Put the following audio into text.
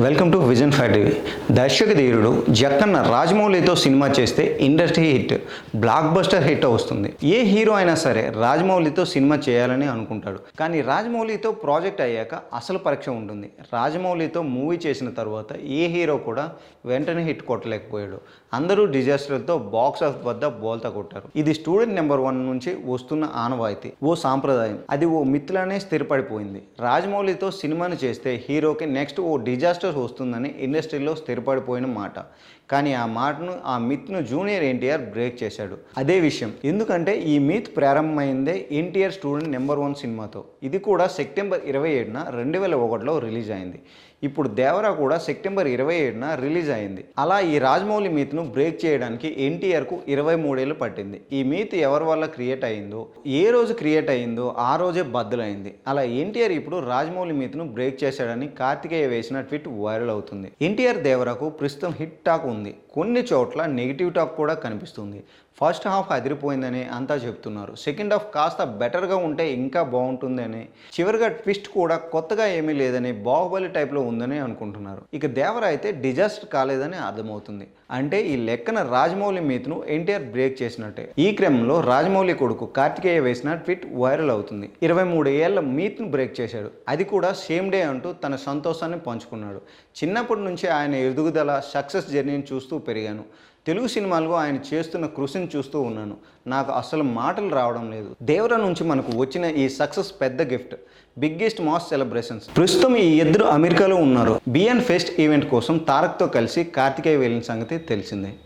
Welcome to Vision five TV దర్శక ధీరుడు జక్కన్న రాజమౌళితో సినిమా చేస్తే industry hit blockbuster hit వస్తుంది. ఏ హీరో అయినా సరే రాజమౌళితో సినిమా చేయాలని అనుకుంటాడు. కానీ రాజమౌళితో ప్రాజెక్ట్ అయ్యాక అసలు పరీక్ష ఉంటుంది. రాజమౌళితో మూవీ చేసిన తర్వాత ఏ హీరో కూడా వెంటనే హిట్ కొట్టలేకపోయాడు. అందరూ డిజాస్టర్తో బాక్స్ ఆఫ్ వద్ద బోల్తా కొట్టారు. ఇది స్టూడెంట్ నెంబర్ వన్ నుంచి వస్తున్న ఆనవాయితీ ఓ సాంప్రదాయం. అది ఓ మిత్రులనే స్థిరపడిపోయింది. రాజమౌళితో సినిమాను చేస్తే హీరోకి నెక్స్ట్ ఓ డిజాస్టర్ వస్తుందని ఇండస్ట్రీలో స్థిరపడిపోయిన మాట. కానీ ఆ మాటను ఆ మిత్ను జూనియర్ ఎన్టీఆర్ బ్రేక్ చేశాడు. అదే విషయం. ఎందుకంటే ఈ మిత్ ప్రారంభమైందే ఎన్టీఆర్ స్టూడెంట్ నెంబర్ వన్ సినిమాతో. ఇది కూడా సెప్టెంబర్ ఇరవై ఏడున రెండు వేల ఒకటిలో రిలీజ్ అయింది ఇప్పుడు దేవరా కూడా సెప్టెంబర్ ఇరవై ఏడున రిలీజ్ అయింది అలా ఈ రాజమౌళి మీత్ను బ్రేక్ చేయడానికి ఎన్టీఆర్కు ఇరవై మూడేళ్ళు పట్టింది. ఈ మీత్ ఎవరి వల్ల క్రియేట్ అయిందో ఏ రోజు క్రియేట్ అయిందో ఆ రోజే బద్దలైంది. అలా ఎన్టీఆర్ ఇప్పుడు రాజమౌళి మీత్ను బ్రేక్ చేశాడని కార్తికేయ వేసిన ట్వీట్ వైరల్ అవుతుంది. ఎన్టీఆర్ దేవరకు ప్రస్తుతం హిట్ టాక్ ఉంది. కొన్ని చోట్ల నెగిటివ్ టాక్ కూడా కనిపిస్తుంది. ఫస్ట్ హాఫ్ అదిరిపోయిందని అంతా చెప్తున్నారు. సెకండ్ హాఫ్ కాస్త బెటర్గా ఉంటే ఇంకా బాగుంటుందని చివరిగా ట్విస్ట్ కూడా కొత్తగా ఏమీ లేదని బాహుబలి టైప్లో ఉందని అనుకుంటున్నారు. ఇక దేవర అయితే డిజాస్టర్ కాలేదని అర్థమవుతుంది. అంటే ఈ లెక్కన రాజమౌళి మీతును ఎన్టీఆర్ బ్రేక్ చేసినట్టే. ఈ క్రమంలో రాజమౌళి కొడుకు కార్తికేయ వేసిన ట్వీట్ వైరల్ అవుతుంది. ఇరవై మూడు ఏళ్ళ మీత్ను బ్రేక్ చేశాడు. అది కూడా సేమ్ డే అంటూ తన సంతోషాన్ని పంచుకున్నాడు. చిన్నప్పటి నుంచి ఆయన ఎదుగుదల సక్సెస్ జర్నీని చూస్తూ పెరిగాను. తెలుగు సినిమాల్లో ఆయన చేస్తున్న కృషిని చూస్తూ ఉన్నాను. నాకు అసలు మాటలు రావడం లేదు. దేవర నుంచి మనకు వచ్చిన ఈ సక్సెస్ పెద్ద గిఫ్ట్ బిగ్గెస్ట్ మాస్ సెలబ్రేషన్స్ ప్రస్తుతం ఈ ఇద్దరు అమెరికాలో ఉన్నారు. బిఎన్ ఫెస్ట్ ఈవెంట్ కోసం తారక్తో కలిసి కార్తికేయ వెళ్ళిన సంగతి తెలిసిందే.